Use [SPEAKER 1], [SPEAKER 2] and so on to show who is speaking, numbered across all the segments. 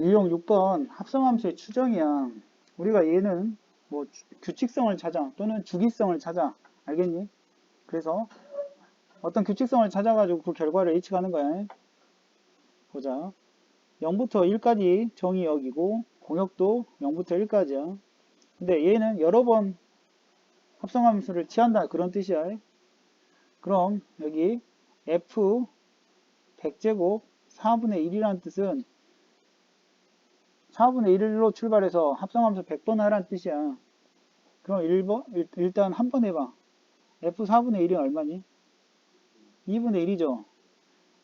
[SPEAKER 1] 유형 6번 합성함수의 추정이야. 우리가 얘는 뭐 주- 규칙성을 찾아 또는 주기성을 찾아. 알겠니? 그래서 어떤 규칙성을 찾아가지고 그 결과를 H가 하는 거야. 보자. 0부터 1까지 정의 여기고 공역도 0부터 1까지야. 근데 얘는 여러 번 합성함수를 취한다 그런 뜻이야. 그럼 여기 F 100제곱 4분의 1이라는 뜻은 4분의 1로 출발해서 합성함수 100번 하라는 뜻이야. 그럼 1번, 일단 한 번 해봐. F 4분의 1이 얼마니? 2분의 1이죠.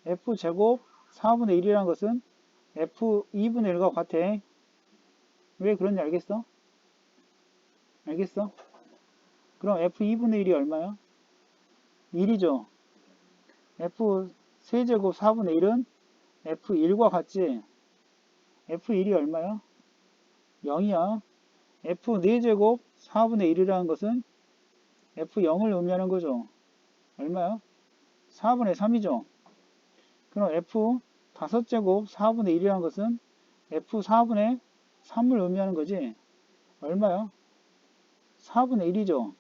[SPEAKER 1] F 제곱 4분의 1이라는 것은 F 2분의 1과 같아. 왜 그런지 알겠어? 알겠어? 그럼 F 2분의 1이 얼마야? 1이죠. F 세제곱 4분의 1은 F1과 같지? F1이 얼마야? 0이야. F4제곱 4분의 1이라는 것은 F0을 의미하는 거죠. 얼마야? 4분의 3이죠. 그럼 F5제곱 4분의 1이라는 것은 F4분의 3을 의미하는 거지. 얼마야? 4분의 1이죠.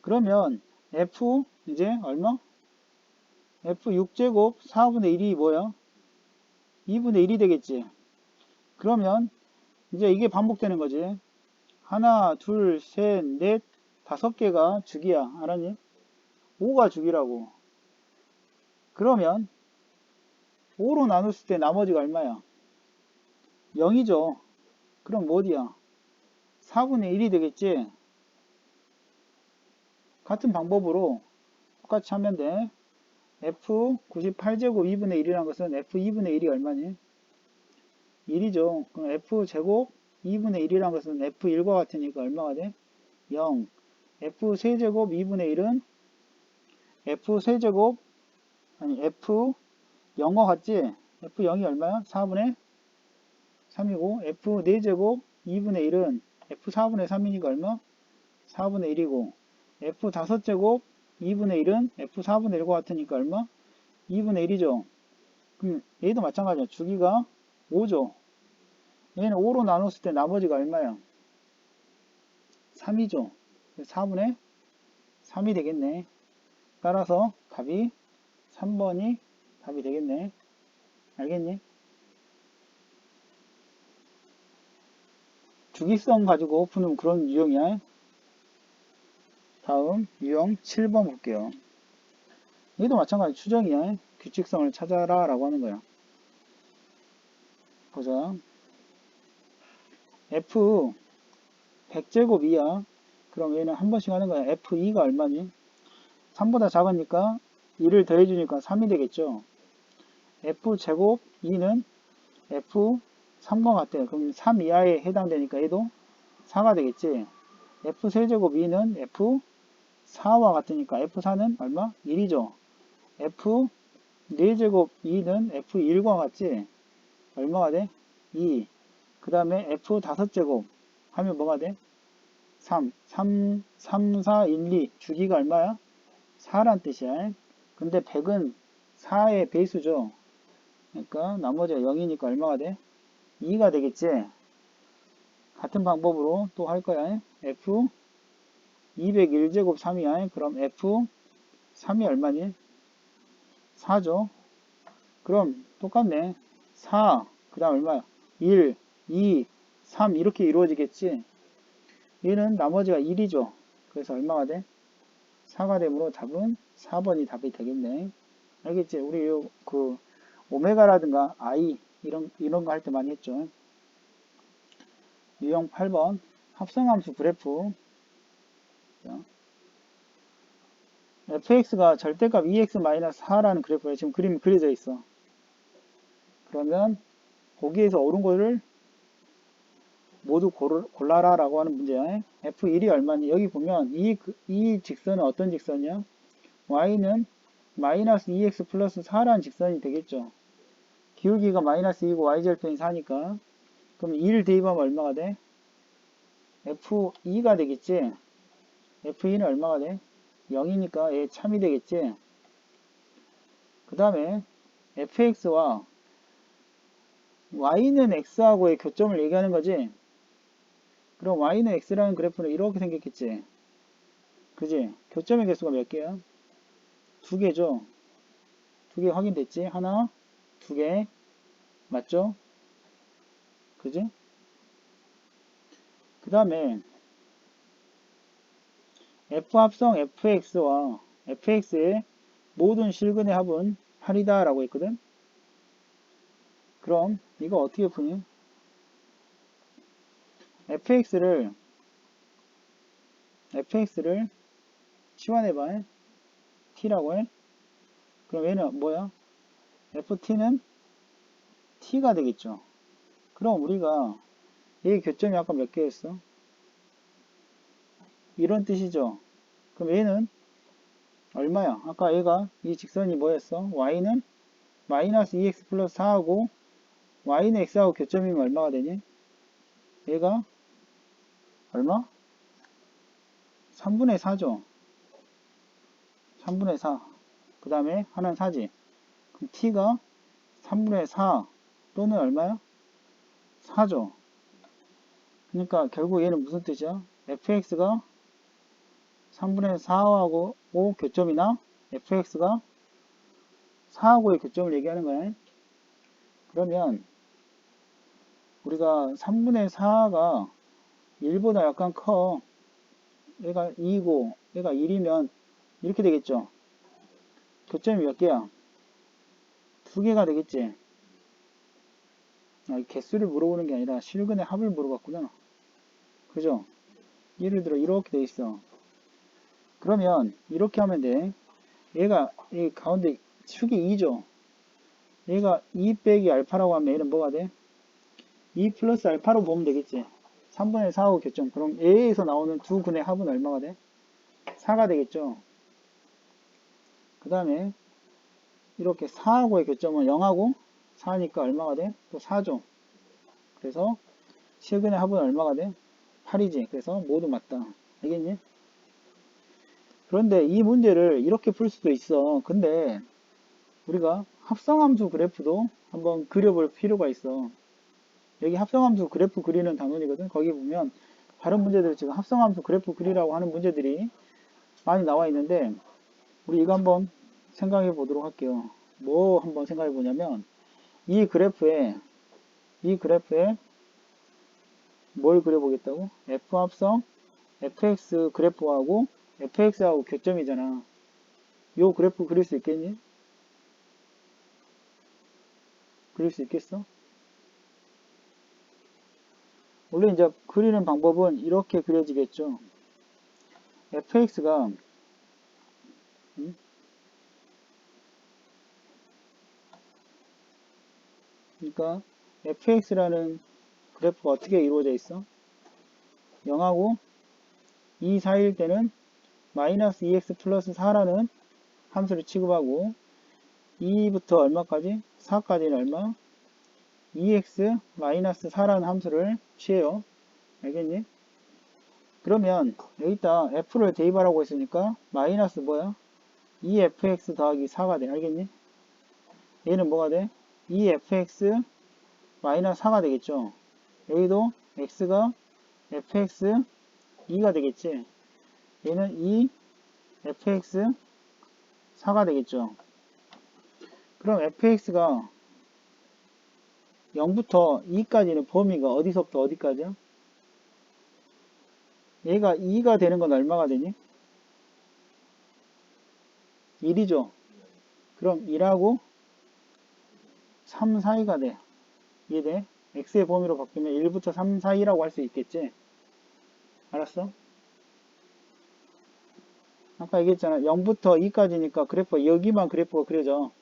[SPEAKER 1] 그러면 F 이제 얼마? F6제곱 4분의 1이 뭐야? 2분의 1이 되겠지. 그러면 이제 이게 반복되는 거지. 하나, 둘, 셋, 넷, 다섯 개가 주기야. 알았니? 5가 주기라고. 그러면 5로 나눴을 때 나머지가 얼마야? 0이죠. 그럼 뭐 어디야? 4분의 1이 되겠지. 같은 방법으로 똑같이 하면 돼. F 98제곱 2분의 1이라는 것은 F 2분의 1이 얼마니? 1이죠. 그럼 F 제곱 2분의 1이라는 것은 F 1과 같으니까 얼마가 돼? 0. F 세제곱 2분의 1은 F 세제곱 아니 F 0과 같지? F 0이 얼마야? 4분의 3이고 F 4제곱 2분의 1은 F 4분의 3이니까 얼마? 4분의 1이고 F 5제곱 2분의 1은 F 4분의 1과 같으니까 얼마? 2분의 1이죠. 그럼 얘도 마찬가지야. 주기가 5죠. 얘는 5로 나눴을 때 나머지가 얼마야? 3이죠. 4분의 3이 되겠네. 따라서 답이 3번이 답이 되겠네. 알겠니? 주기성 가지고 푸는 그런 유형이야. 다음 유형 7번 볼게요. 여기도 마찬가지 추정이야. 규칙성을 찾아라 라고 하는 거야. 보자. F 100제곱 이야. 그럼 얘는 한 번씩 하는 거야. F2가 얼마니? 3보다 작으니까 2를 더해주니까 3이 되겠죠. F제곱 2는 F3과 같아요. 그럼 3 이하에 해당되니까 얘도 4가 되겠지. F세제곱 2는 F4와 같으니까 F4는 얼마? 1이죠. F4제곱 2는 F1과 같지? 얼마가 돼? 2. 그 다음에 F5제곱 하면 뭐가 돼? 3. 3, 3, 4, 1, 2. 주기가 얼마야? 4란 뜻이야. 근데 100은 4의 배수죠. 그러니까 나머지가 0이니까 얼마가 돼? 2가 되겠지. 같은 방법으로 또 할 거야. F 201제곱 3이야. 그럼 F 3이 얼마니? 4죠. 그럼 똑같네. 4, 그 다음 얼마야? 1, 2, 3 이렇게 이루어지겠지. 얘는 나머지가 1이죠. 그래서 얼마가 돼? 4가 되므로 답은 4번이 답이 되겠네. 알겠지? 우리 요, 그, 오메가라든가 I, 이런, 이런 거 할 때 많이 했죠. 유형 8번. 합성함수 그래프. 자. fx가 절대값 2x-4라는 그래프에 지금 그림이 그려져 있어. 그러면, 거기에서 옳은 거를 모두 골라라 라고 하는 문제야. F1이 얼마니? 여기 보면 이, 그- 이 직선은 어떤 직선이야? Y는 마이너스 2x 플러스 4라는 직선이 되겠죠. 기울기가 마이너스 2고 Y절편이 4니까. 그럼 2를 대입하면 얼마가 돼? F2가 되겠지. F2는 얼마가 돼? 0이니까 얘 참이 되겠지. 그 다음에 fx와 y는 x하고의 교점을 얘기하는 거지. 그럼 y는 x라는 그래프는 이렇게 생겼겠지. 그지? 교점의 개수가 몇 개야? 두 개죠. 두 개 확인됐지? 하나, 두 개. 맞죠? 그지? 그 다음에 f 합성 fx와 fx의 모든 실근의 합은 8이다 라고 했거든. 그럼 이거 어떻게 푸니? fx를 fx를 치환해봐. t라고 해. 그럼 얘는 뭐야? ft는 t가 되겠죠. 그럼 우리가 얘 교점이 아까 몇 개였어? 이런 뜻이죠. 그럼 얘는 얼마야? 아까 얘가 이 직선이 뭐였어? y는 마이너스 2x 플러스 4하고 y는 x하고 교점이면 얼마가 되니? 얘가 얼마? 3분의 4죠. 3분의 4. 그 다음에 하나는 4지. 그럼 t가 3분의 4 또는 얼마야? 4죠. 그러니까 결국 얘는 무슨 뜻이야? fx가 3분의 4하고 5 교점이나 fx가 4하고의 교점을 얘기하는 거야. 그러면 우리가 3분의 4가 1보다 약간 커. 얘가 2고 얘가 1이면 이렇게 되겠죠. 교점이 몇 개야? 두 개가 되겠지. 아, 개수를 물어보는 게 아니라 실근의 합을 물어봤구나. 그죠? 예를 들어 이렇게 돼 있어. 그러면 이렇게 하면 돼. 얘가 이 가운데 축이 2죠. 얘가 2 빼기 알파라고 하면 얘는 뭐가 돼? 2 플러스 알파로 보면 되겠지. 3분의 4하고 교점. 그럼 A에서 나오는 두 근의 합은 얼마가 돼? 4가 되겠죠. 그 다음에 이렇게 4하고의 교점은 0하고 4니까 얼마가 돼? 또 4죠. 그래서 실근의 합은 얼마가 돼? 8이지. 그래서 모두 맞다. 알겠니? 그런데 이 문제를 이렇게 풀 수도 있어. 근데 우리가 합성함수 그래프도 한번 그려볼 필요가 있어. 여기 합성함수 그래프 그리는 단원이거든. 거기 보면 다른 문제들 지금 합성함수 그래프 그리라고 하는 문제들이 많이 나와 있는데 우리 이거 한번 생각해 보도록 할게요. 뭐 한번 생각해 보냐면 이 그래프에 이 그래프에 뭘 그려보겠다고? f 합성 fx 그래프하고 fx하고 교점이잖아. 요 그래프 그릴 수 있겠니? 그릴 수 있겠어? 원래 이제 그리는 방법은 이렇게 그려지겠죠. fx가 음? 그러니까 fx라는 그래프가 어떻게 이루어져 있어? 0하고 2 사이일 때는 마이너스 2x 플러스 4라는 함수를 취급하고 2부터 얼마까지? 4까지는 얼마? 2x 마이너스 4라는 함수를 취해요. 알겠니? 그러면 여기다 f를 대입하라고 했으니까 마이너스 뭐야? 2fx 더하기 4가 돼. 알겠니? 얘는 뭐가 돼? 2fx 마이너스 4가 되겠죠. 여기도 x가 fx 2가 되겠지. 얘는 2 fx 4가 되겠죠. 그럼 fx가 0부터 2까지는 범위가 어디서부터 어디까지야? 얘가 2가 되는 건 얼마가 되니? 1이죠. 그럼 1하고 3 사이가 돼. 이해돼? x의 범위로 바뀌면 1부터 3 사이라고 할 수 있겠지? 알았어? 아까 얘기했잖아. 0부터 2까지니까 그래프 여기만 그래프가 그려져.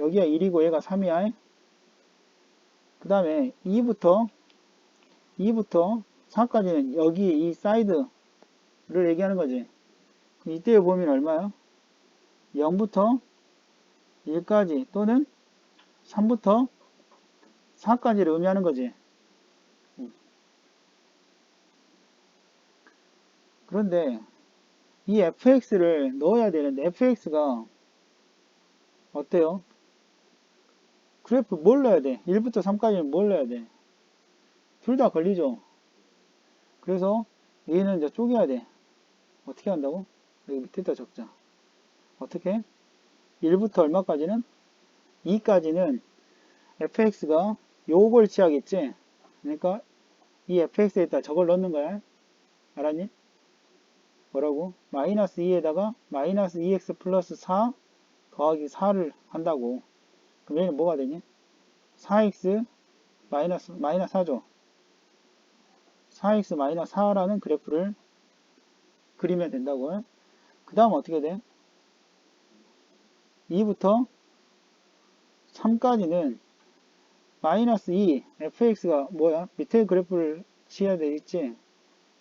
[SPEAKER 1] 여기가 1이고 얘가 3이야. 그 다음에 2부터 2부터 4까지는 여기 이 사이드를 얘기하는 거지. 이때의 범위는 얼마야? 0부터 1까지 또는 3부터 4까지를 의미하는 거지. 그런데 이 fx를 넣어야 되는데 fx가 어때요? 그래프 뭘 넣어야 돼? 1부터 3까지는 뭘 넣어야 돼? 둘 다 걸리죠. 그래서 얘는 이제 쪼개야 돼. 어떻게 한다고? 여기 밑에다 적자. 어떻게? 1부터 얼마까지는? 2까지는 fx가 요걸 취하겠지? 그러니까 이 fx에다 저걸 넣는 거야. 알았니? 뭐라고? 마이너스 2에다가 마이너스 2x 플러스 4 더하기 4를 한다고. 그럼 얘는 뭐가 되니? 4x 마이너스, 마이너스 4죠. 4x 마이너스 4라는 그래프를 그리면 된다고요. 그 다음 어떻게 돼? 2부터 3까지는 마이너스 2 fx가 뭐야? 밑에 그래프를 치야 되겠지?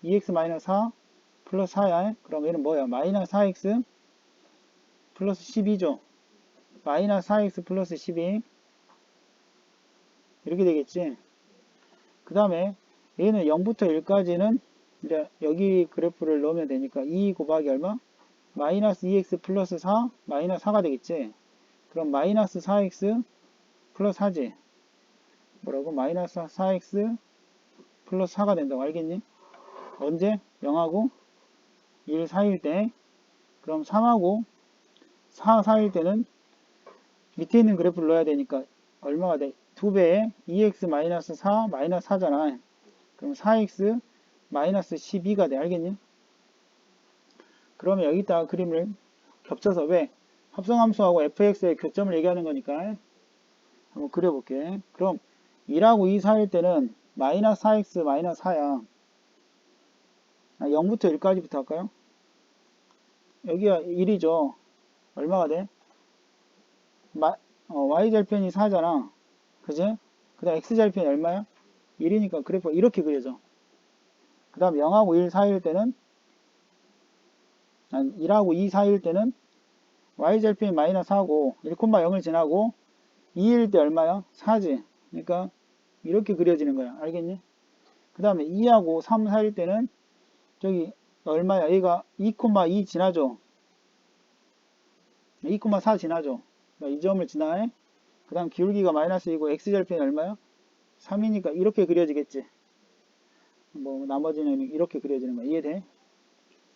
[SPEAKER 1] 2x 마이너스 4 플러스 4야. 그럼 얘는 뭐야? 마이너스 4x 플러스 12죠. 마이너스 4x 플러스 12 이렇게 되겠지. 그 다음에 얘는 0부터 1까지는 이제 여기 그래프를 넣으면 되니까 2 곱하기 얼마? 마이너스 2x 플러스 4 마이너스 4가 되겠지. 그럼 마이너스 4x 플러스 4지. 뭐라고? 마이너스 4x 플러스 4가 된다고 알겠니? 언제? 0하고 1 사이일 때 그럼 3하고 4 사이일 때는 밑에 있는 그래프를 넣어야 되니까 얼마가 돼? 2배에 2x 마이너스 4 마이너스 4잖아. 그럼 4x 마이너스 12가 돼. 알겠니? 그러면 여기다가 그림을 겹쳐서 왜? 합성함수하고 fx의 교점을 얘기하는 거니까 한번 그려볼게. 그럼 1하고 2 사이일 때는 마이너스 4x 마이너스 4야. 0부터 1까지부터 할까요? 여기가 1이죠. 얼마가 돼? 마, 어, y절편이 4잖아. 그지? 그 다음 x절편이 얼마야? 1이니까 그래프가 이렇게 그려져. 그 다음 0하고 1 사이일 때는 아니 1하고 2 사이일 때는 y절편이 마이너스 4고 1,0을 지나고 2일 때 얼마야? 4지. 그러니까 이렇게 그려지는 거야. 알겠니? 그 다음에 2하고 3 사이일 때는 저기 얼마야? 얘가 2,2 지나죠. 2,4 지나죠. 이 점을 지나해. 그 다음 기울기가 마이너스 2고 x절편이 얼마야? 3이니까 이렇게 그려지겠지. 뭐 나머지는 이렇게 그려지는 거야. 이해돼?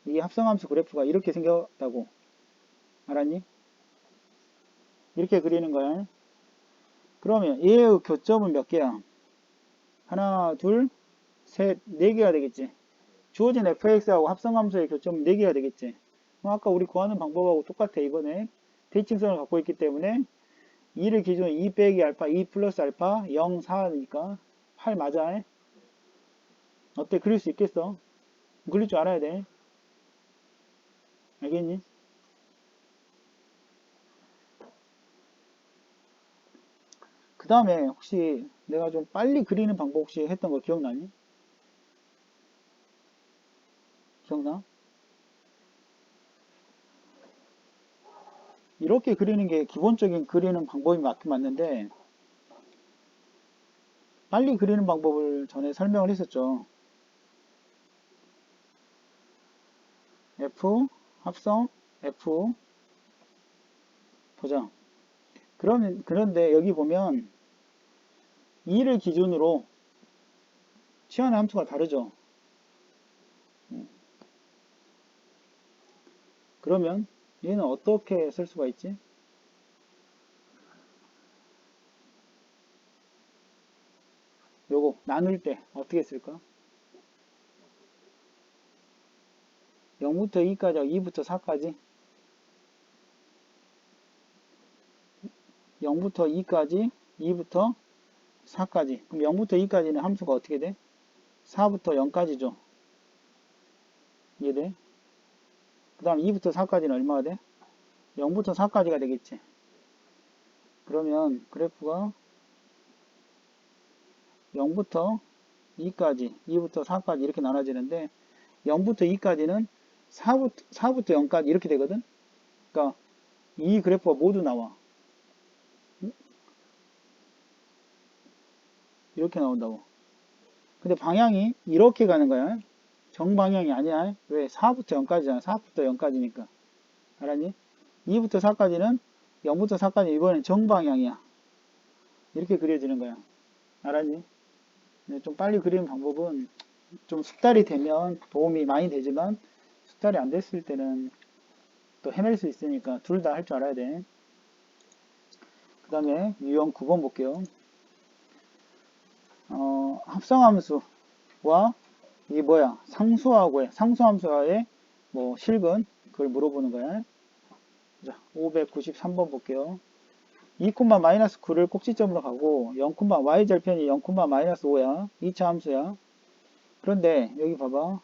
[SPEAKER 1] 이게 합성함수 그래프가 이렇게 생겼다고. 알았니? 이렇게 그리는 거야. 그러면 얘의 교점은 몇 개야? 하나, 둘, 셋, 네 개가 되겠지. 주어진 fx하고 합성함수의 교점은 네 개가 되겠지. 뭐 아까 우리 구하는 방법하고 똑같아. 이번에 대칭성을 갖고 있기 때문에 2를 기준 2 빼기 알파, 2 플러스 알파, 0, 4니까 8 맞아. 어때? 그릴 수 있겠어? 그릴 줄 알아야 돼. 알겠니? 그 다음에 혹시 내가 좀 빨리 그리는 방법 혹시 했던 거 기억나니? 기억나? 이렇게 그리는 게 기본적인 그리는 방법이 맞긴 맞는데 빨리 그리는 방법을 전에 설명을 했었죠. F 합성 F 보자. 그러면 그런데 여기 보면 2를 기준으로 취하는 함수가 다르죠. 그러면 얘는 어떻게 쓸 수가 있지? 요거 나눌 때 어떻게 쓸까? 0부터 2까지, 2부터 4까지 0부터 2까지, 2부터 4까지 그럼 0부터 2까지는 함수가 어떻게 돼? 4부터 0까지죠. 이해돼? 그 다음 2부터 4까지는 얼마가 돼? 0부터 4까지가 되겠지. 그러면 그래프가 0부터 2까지, 2부터 4까지 이렇게 나눠지는데 0부터 2까지는 4부터, 4부터 0까지 이렇게 되거든? 그러니까 이 그래프가 모두 나와. 이렇게 나온다고. 근데 방향이 이렇게 가는 거야. 정방향이 아니야. 왜? 4부터 0까지잖아. 4부터 0까지니까. 알았니? 2부터 4까지는 0부터 4까지 이번엔 정방향이야. 이렇게 그려지는 거야. 알았니? 근데 좀 빨리 그리는 방법은 좀 숙달이 되면 도움이 많이 되지만 숙달이 안 됐을 때는 또 헤맬 수 있으니까 둘 다 할 줄 알아야 돼. 그 다음에 유형 9번 볼게요. 어, 합성함수와 이게 뭐야? 상수하고의 상수함수와의 뭐 실근 그걸 물어보는 거야. 자, 593번 볼게요. 2, 마이너스 9를 꼭지점으로 가고 0, y절편이 0, 마이너스 5야. 2차 함수야. 그런데 여기 봐봐.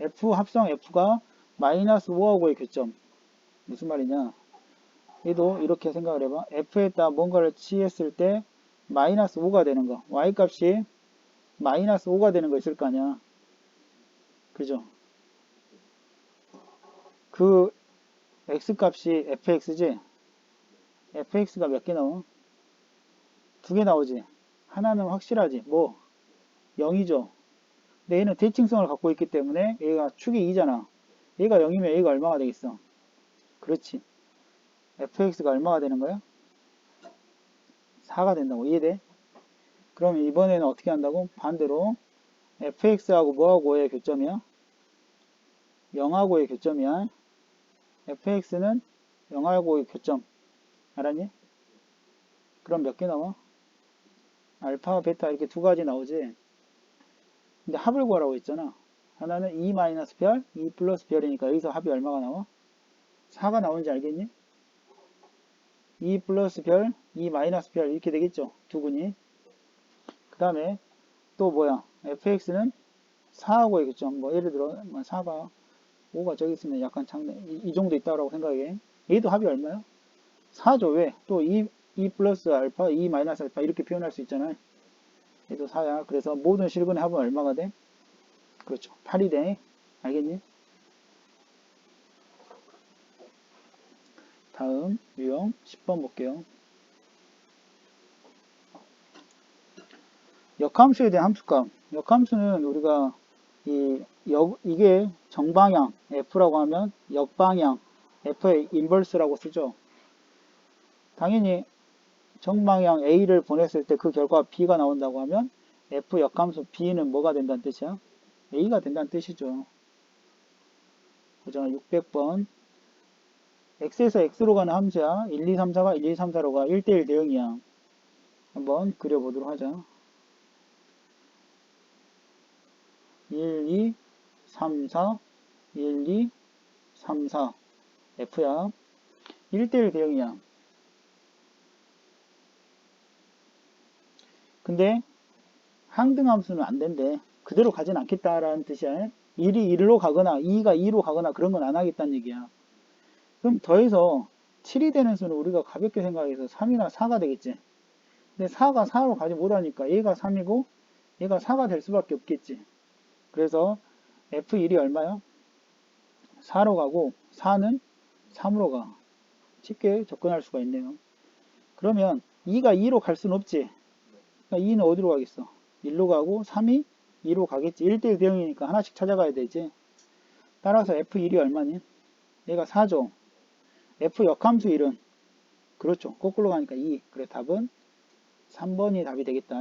[SPEAKER 1] f 합성 f가 마이너스 5하고의 교점. 무슨 말이냐? 얘도 이렇게 생각을 해봐. f에다 뭔가를 취했을 때 마이너스 5가 되는 거. y값이 마이너스 5가 되는 거 있을 거 아니야. 그죠? 그 x값이 fx지? fx가 몇 개 나와? 두개 나오지? 하나는 확실하지? 뭐? 0이죠? 근데 얘는 대칭성을 갖고 있기 때문에 얘가 축이 2잖아. 얘가 0이면 얘가 얼마가 되겠어? 그렇지. fx가 얼마가 되는 거야? 4가 된다고. 이해돼? 그럼 이번에는 어떻게 한다고? 반대로 fx하고 뭐하고의 교점이야? 0하고의 교점이야. fx는 0하고의 교점. 알았니? 그럼 몇 개 나와? 알파, 베타 이렇게 두 가지 나오지. 근데 합을 구하라고 했잖아. 하나는 2 마이너스 별, 2 플러스 별이니까 여기서 합이 얼마가 나와? 4가 나오는지 알겠니? 2 플러스 별, 2 마이너스 별 이렇게 되겠죠. 두근이. 그 다음에 또 뭐야? Fx는 4하고의 교점. 뭐 예를 들어 4가 뭐 5가 저기 있으면 약간 작네. 이, 이 정도 있다고 생각해. 얘도 합이 얼마야? 4죠. 왜? 또 2, 2 플러스 알파, 2 마이너스 알파 이렇게 표현할 수 있잖아요. 얘도 4야. 그래서 모든 실근의 합은 얼마가 돼? 그렇죠. 8이 돼. 알겠니? 다음 유형 10번 볼게요. 역함수에 대한 함수값. 역함수는 우리가 이 역, 이게 정방향 F라고 하면 역방향 F의 인버스라고 쓰죠. 당연히 정방향 A를 보냈을 때 그 결과 B가 나온다고 하면 F 역함수 B는 뭐가 된다는 뜻이야? A가 된다는 뜻이죠. 보잖아 600번 X에서 X로 가는 함수야. 1, 2, 3, 4가 1, 2, 3, 4로 가 1대1 대응이야. 한번 그려보도록 하자. 1, 2, 3, 4, 1, 2, 3, 4 F야. 1대1 대응이야. 근데 항등함수는 안 된대. 그대로 가진 않겠다라는 뜻이야. 1이 1로 가거나 2가 2로 가거나 그런 건 안 하겠다는 얘기야. 그럼 더해서 7이 되는 수는 우리가 가볍게 생각해서 3이나 4가 되겠지. 근데 4가 4로 가지 못하니까 얘가 3이고 얘가 4가 될 수밖에 없겠지. 그래서 F1이 얼마야? 4로 가고 4는 3으로 가. 쉽게 접근할 수가 있네요. 그러면 2가 2로 갈 수는 없지. 그러니까 2는 어디로 가겠어? 1로 가고 3이 2로 가겠지. 1대1 대응이니까 하나씩 찾아가야 되지. 따라서 F1이 얼마니? 얘가 4죠. F 역함수 1은 그렇죠. 거꾸로 가니까 2. 그래 답은 3번이 답이 되겠다.